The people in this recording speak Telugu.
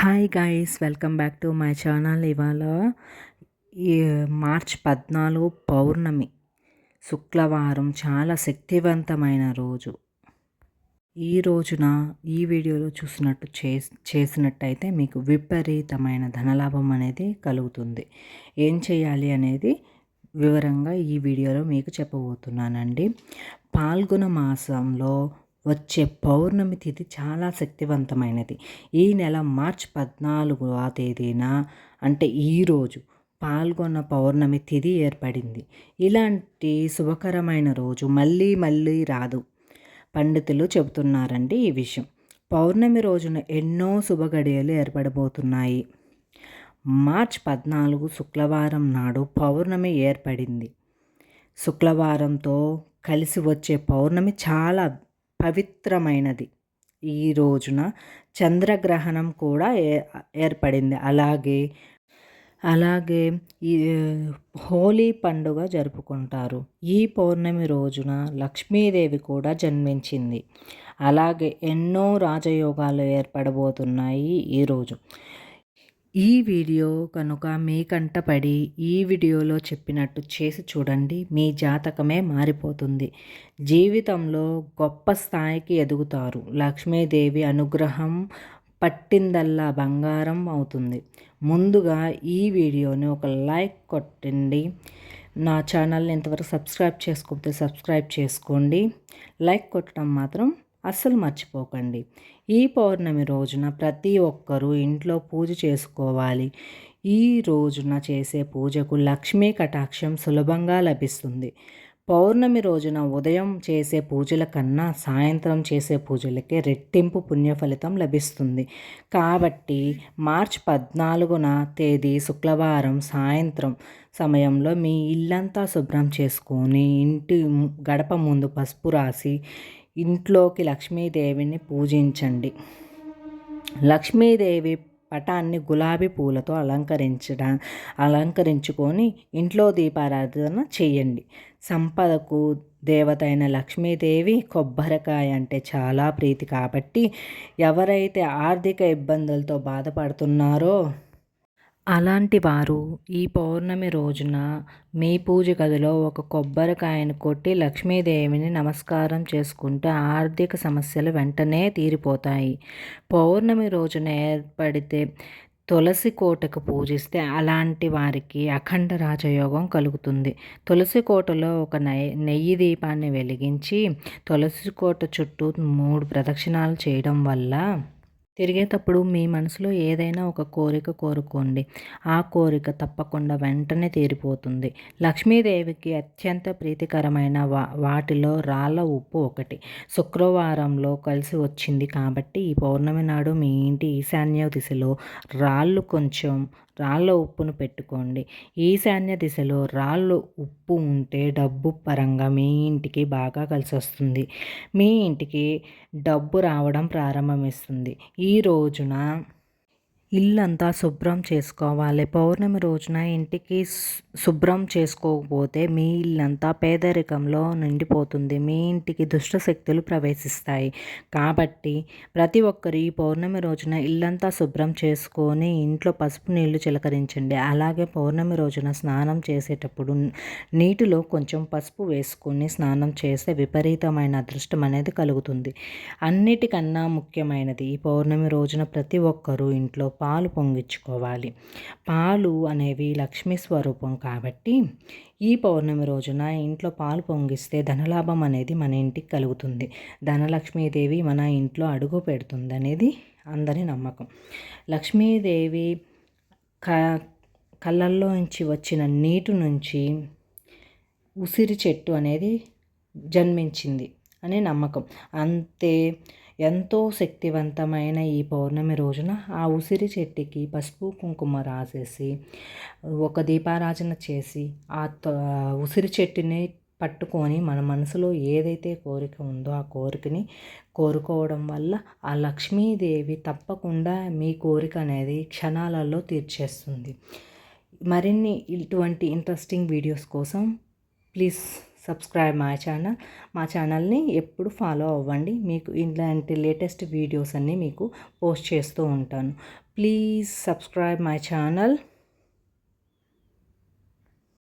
Hi guys welcome back to my channel ఇవాళ ఈ మార్చ్ పద్నాలుగు పౌర్ణమి శుక్రవారం చాలా శక్తివంతమైన రోజు. ఈ రోజున ఈ వీడియోలో చూసినట్టు చే చేసినట్టయితే మీకు విపరీతమైన ధనలాభం అనేది కలుగుతుంది. ఏం చేయాలి అనేది వివరంగా ఈ వీడియోలో మీకు చెప్పబోతున్నానండి. పాల్గొన మాసంలో వచ్చే పౌర్ణమి తిథి చాలా శక్తివంతమైనది. ఈ నెల మార్చ్ పద్నాలుగవ తేదీన అంటే ఈరోజు పాల్గొన్న పౌర్ణమి తిథి ఏర్పడింది. ఇలాంటి శుభకరమైన రోజు మళ్ళీ మళ్ళీ రాదు. పండితులు చెబుతున్నారండి ఈ విషయం. పౌర్ణమి రోజున ఎన్నో శుభగడియలు ఏర్పడబోతున్నాయి. మార్చ్ పద్నాలుగు శుక్రవారం నాడు పౌర్ణమి ఏర్పడింది. శుక్రవారంతో కలిసి వచ్చే పౌర్ణమి చాలా పవిత్రమైనది. ఈ రోజున చంద్రగ్రహణం కూడా ఏ ఏర్పడింది. అలాగే అలాగే ఈ హోలీ పండుగ జరుపుకుంటారు. ఈ పౌర్ణమి రోజున లక్ష్మీదేవి కూడా జన్మించింది. అలాగే ఎన్నో రాజయోగాలు ఏర్పడబోతున్నాయి ఈరోజు ఈ వీడియో కనుక మీ కంటపడి ఈ వీడియోలో చెప్పినట్టు చేసి చూడండి. మీ జాతకమే మారిపోతుంది. జీవితంలో గొప్ప స్థాయికి ఎదుగుతారు. లక్ష్మీదేవి అనుగ్రహం పట్టిందల్లా బంగారం అవుతుంది. ముందుగా ఈ వీడియోని ఒక లైక్ కొట్టండి. నా ఛానల్ని ఇంతవరకు సబ్స్క్రైబ్ చేసుకోకపోతే సబ్స్క్రైబ్ చేసుకోండి. లైక్ కొట్టడం మాత్రం అస్సలు మర్చిపోకండి. ఈ పౌర్ణమి రోజున ప్రతి ఒక్కరూ ఇంట్లో పూజ చేసుకోవాలి. ఈ రోజున చేసే పూజకు లక్ష్మీ కటాక్షం సులభంగా లభిస్తుంది. పౌర్ణమి రోజున ఉదయం చేసే పూజల కన్నా సాయంత్రం చేసే పూజలకే రెట్టింపు పుణ్య ఫలితం లభిస్తుంది. కాబట్టి మార్చ్ పద్నాలుగున తేదీ శుక్రవారం సాయంత్రం సమయంలో మీ ఇల్లంతా శుభ్రం చేసుకొని ఇంటి గడప ముందు పసుపు రాసి ఇంట్లోకి లక్ష్మీదేవిని పూజించండి. లక్ష్మీదేవి పటాన్ని గులాబీ పూలతో అలంకరించడం అలంకరించుకొని ఇంట్లో దీపారాధన చేయండి. సంపదకు దేవత అయిన లక్ష్మీదేవి కొబ్బరికాయ అంటే చాలా ప్రీతి కాబట్టి ఎవరైతే ఆర్థిక ఇబ్బందులతో బాధపడుతున్నారో అలాంటి వారు ఈ పౌర్ణమి రోజున మీ పూజ గదిలో ఒక కొబ్బరికాయను కొట్టి లక్ష్మీదేవిని నమస్కారం చేసుకుంటే ఆర్థిక సమస్యలు వెంటనే తీరిపోతాయి. పౌర్ణమి రోజున ఏర్పడితే తులసి కోటకు పూజిస్తే అలాంటి వారికి అఖండ రాజయోగం కలుగుతుంది. తులసి కోటలో ఒక నెయ్యి దీపాన్ని వెలిగించి తులసి కోట చుట్టూ మూడు ప్రదక్షిణాలు చేయడం వల్ల తిరిగేటప్పుడు మీ మనసులో ఏదైనా ఒక కోరిక కోరుకోండి. ఆ కోరిక తప్పకుండా వెంటనే తీరిపోతుంది. లక్ష్మీదేవికి అత్యంత ప్రీతికరమైన వా వాటిలో రాళ్ళ ఉప్పు ఒకటి. శుక్రవారంలో కలిసి వచ్చింది కాబట్టి ఈ పౌర్ణమి నాడు మీ ఇంటి ఈశాన్య దిశలో రాళ్ళు కొంచెం రాళ్ళ ఉప్పును పెట్టుకోండి. ఈశాన్య దిశలో రాళ్ళు ఉప్పు ఉంటే డబ్బు పరంగా మీ ఇంటికి బాగా కలిసి వస్తుంది మీ ఇంటికి డబ్బు రావడం ప్రారంభమిస్తుంది. ఈ రోజున ఇల్లంతా శుభ్రం చేసుకోవాలి. పౌర్ణమి రోజున ఇంటికి శుభ్రం చేసుకోకపోతే మీ ఇల్లంతా పేదరికంలో నిండిపోతుంది. మీ ఇంటికి దుష్ట శక్తులు ప్రవేశిస్తాయి. కాబట్టి ప్రతి ఒక్కరు ఈ పౌర్ణమి రోజున ఇల్లంతా శుభ్రం చేసుకొని ఇంట్లో పసుపు నీళ్ళు చిలకరించండి. అలాగే పౌర్ణమి రోజున స్నానం చేసేటప్పుడు నీటిలో కొంచెం పసుపు వేసుకొని స్నానం చేస్తే విపరీతమైన అదృష్టం అనేది కలుగుతుంది. అన్నిటికన్నా ముఖ్యమైనది ఈ పౌర్ణమి రోజున ప్రతి ఒక్కరూ ఇంట్లో పాలు పొంగించుకోవాలి. పాలు అనేవి లక్ష్మీ స్వరూపం కాబట్టి ఈ పౌర్ణమి రోజున ఇంట్లో పాలు పొంగిస్తే ధనలాభం అనేది మన ఇంటికి కలుగుతుంది. ధనలక్ష్మీదేవి మన ఇంట్లో అడుగు పెడుతుంది అనేది అందరి నమ్మకం. లక్ష్మీదేవి క కళ్ళల్లో నుంచి వచ్చిన నీటి నుంచి ఉసిరి చెట్టు అనేది జన్మించింది అనే నమ్మకం. అంతే ఎంతో శక్తివంతమైన ఈ పౌర్ణమి రోజున ఆ ఉసిరి చెట్టుకి పసుపు కుంకుమ రాసేసి ఒక దీపారాజన చేసి ఆ ఉసిరి చెట్టుని పట్టుకొని మన మనసులో ఏదైతే కోరిక ఉందో ఆ కోరికని కోరుకోవడం వల్ల ఆ లక్ష్మీదేవి తప్పకుండా మీ కోరిక అనేది క్షణాలలో తీర్చేస్తుంది. మరిన్ని ఇటువంటి ఇంట్రెస్టింగ్ వీడియోస్ కోసం ప్లీజ్ సబ్స్క్రైబ్ మై ఛానల్ మా ఛానల్ని ఎప్పుడు ఫాలో అవ్వండి. మీకు ఇలాంటి లేటెస్ట్ వీడియోస్ అన్నీ మీకు పోస్ట్ చేస్తూ ఉంటాను. Please subscribe my channel.